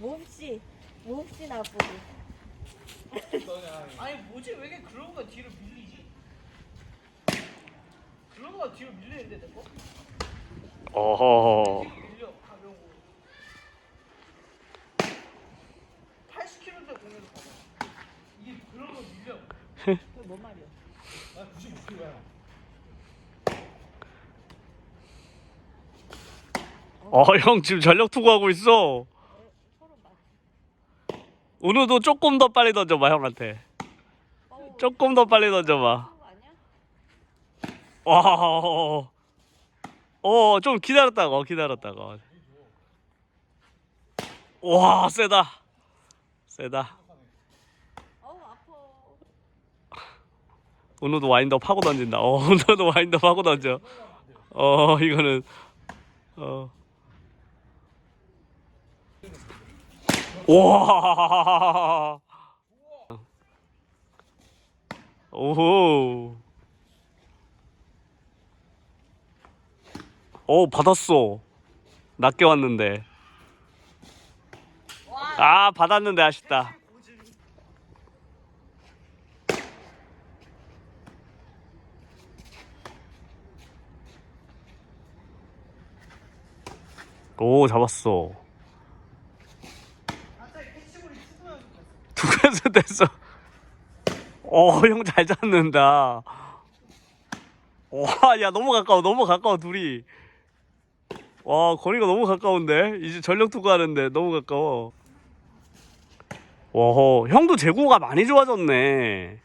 몹시 몹시 나쁘고. 아니 뭐지 왜 이렇게 글로브가 뒤로 밀리지? 글로브가 뒤로 밀리는데 내거? 어허. 밀려 가벼운 거 80kg인데 공에서 봐봐 이게 글로브가 밀려 그게 뭔 말이야? 나 95kg야 어, 형 지금 전력 투구하고 있어. 은우도 조금 더 빨리 던져봐, 형한테. 어, 조금 더 빨리 던져봐. 와. 어, 좀 기다렸다가, 기다렸다가. 와, 세다. 세다. 은우도 와인드업 하고 던진다. 어, 은우도 와인드업 하고 던져. 어, 이거는, 어. 와. 오호. 오, 받았어. 낮게 왔는데. 아, 받았는데 아쉽다. 오, 잡았어. 갑자기 캐치볼이 투구면서 됐어. 어, 형 잘 잡는다. 와, 야, 너무 가까워, 너무 가까워, 둘이. 와, 거리가 너무 가까운데? 이제 전력 투구하는데 너무 가까워. 와, 형도 재고가 많이 좋아졌네.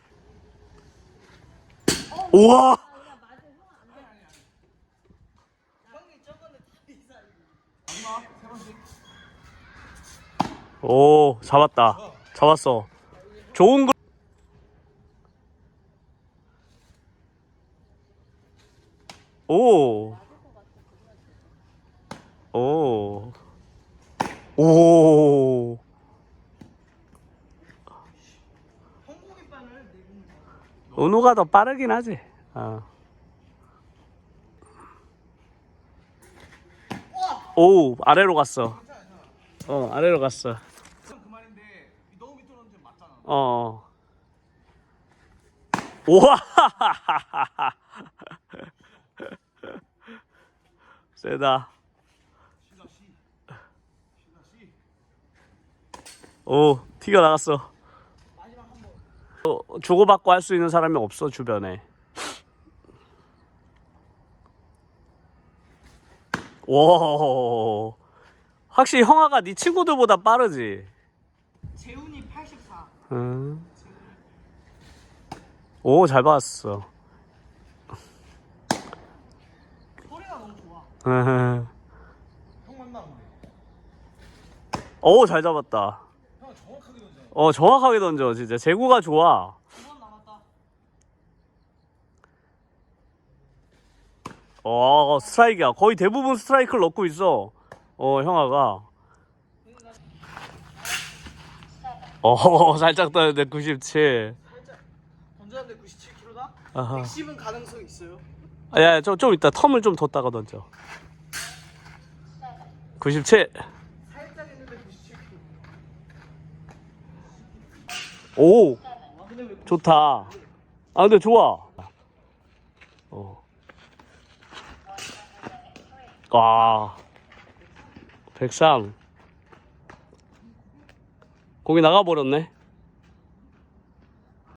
우와! 오, 잡았다. 잡았어. 좋은 거. 오. 오. 오. 은우가 더 빠르긴 하지. 어. 오, 아래로 갔어. 어, 아래로 갔어. 그 말인데 너무 밑으로 던지면 맞잖아 어. 우와! 세다. 오, 티가 나갔어. 어, 주고받고 할 수 있는 사람이 없어, 주변에. 와. 확실히 형아가 네 친구들보다 빠르지. 재훈이 84 응. 오, 잘 봤어. 소리가 너무 좋아 응. 형 만나 근데 오, 잘 잡았다. 형 정확하게 던져 어, 정확하게 던져, 진짜. 재구가 좋아. 두번 남았다 어, 스트라이크야. 거의 대부분 스트라이크를 넣고 있어. 어, 형아가. 어 살짝 떠는데 97. 살짝 던져는데 97kg다? 아하. 110은 가능성 있어요. 아, 야, 좀, 좀 이따 텀을 좀 뒀다가 던져. 97. 살짝 했는데 97kg. 오, 아, 좋다. 아, 근데 좋아. 어. 아, 아. 103. 거기 나가버렸네.